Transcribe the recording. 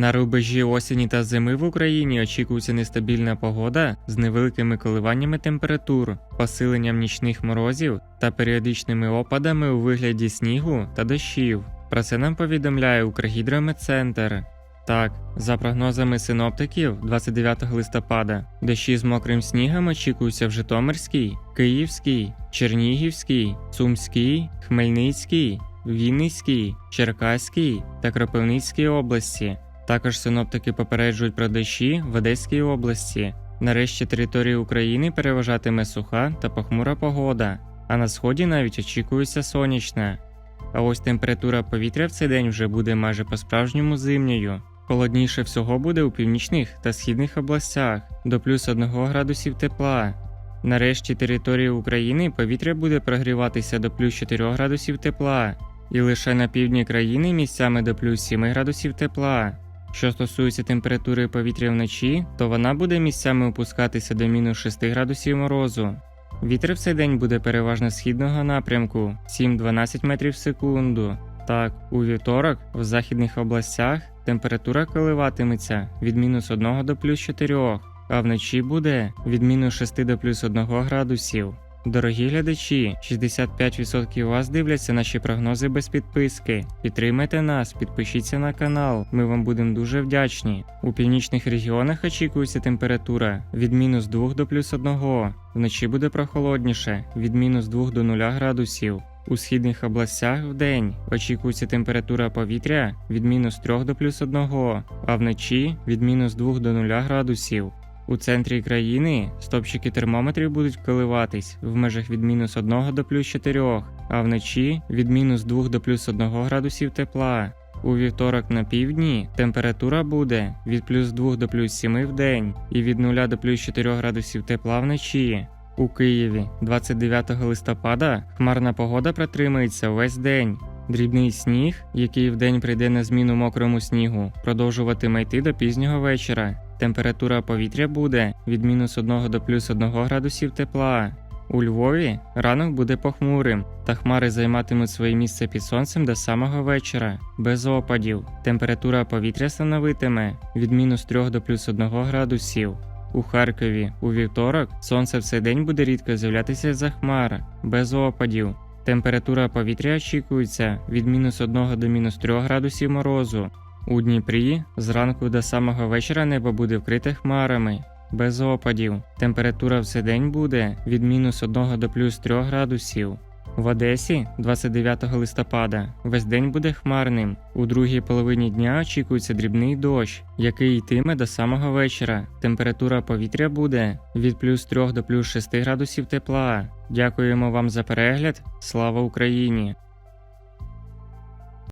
На рубежі осені та зими в Україні очікується нестабільна погода з невеликими коливаннями температур, посиленням нічних морозів та періодичними опадами у вигляді снігу та дощів. Про це нам повідомляє Укргідрометцентр. Так, за прогнозами синоптиків, 29 листопада, дощі з мокрим снігом очікуються в Житомирській, Київській, Чернігівській, Сумській, Хмельницькій, Вінницькій, Черкаській та Кропивницькій області. Також синоптики попереджують про дощі в Одеській області. Нарешті території України переважатиме суха та похмура погода, а на сході навіть очікується сонячна. А ось температура повітря в цей день вже буде майже по-справжньому зимньою. Холодніше всього буде у північних та східних областях до плюс 1 градусів тепла. Нарешті території України повітря буде прогріватися до плюс 4 градусів тепла, і лише на півдні країни місцями до плюс 7 градусів тепла. Що стосується температури повітря вночі, то вона буде місцями опускатися до мінус 6 градусів морозу. Вітер в цей день буде переважно східного напрямку 7-12 метрів в секунду. Так, у вівторок в західних областях температура коливатиметься від мінус 1 до плюс 4, а вночі буде від мінус 6 до плюс 1 градусів. Дорогі глядачі, 65% вас дивляться наші прогнози без підписки. Підтримайте нас, підпишіться на канал, ми вам будемо дуже вдячні. У північних регіонах очікується температура від мінус 2 до плюс 1, вночі буде прохолодніше від мінус 2 до 0 градусів. У східних областях в день очікується температура повітря від мінус 3 до плюс 1, а вночі від мінус 2 до 0 градусів. У центрі країни стопчики термометрів будуть коливатись в межах від мінус 1 до плюс 4, а вночі від мінус 2 до плюс 1 градусів тепла. У вівторок на півдні температура буде від плюс 2 до плюс 7 в день і від 0 до плюс 4 градусів тепла вночі. У Києві 29 листопада хмарна погода протримається весь день. Дрібний сніг, який вдень прийде на зміну мокрому снігу, продовжуватиме йти до пізнього вечора. Температура повітря буде від мінус 1 до плюс 1 градусів тепла. У Львові ранок буде похмурим, та хмари займатимуть своє місце під сонцем до самого вечора, без опадів. Температура повітря становитиме від мінус 3 до плюс 1 градусів. У Харкові у вівторок сонце в день буде рідко з'являтися за хмар, без опадів. Температура повітря очікується від мінус 1 до мінус 3 градусів морозу. У Дніпрі зранку до самого вечора небо буде вкрите хмарами, без опадів. Температура в день буде від мінус 1 до плюс 3 градусів. В Одесі 29 листопада весь день буде хмарним. У другій половині дня очікується дрібний дощ, який йтиме до самого вечора. Температура повітря буде від плюс 3 до плюс 6 градусів тепла. Дякуємо вам за перегляд. Слава Україні!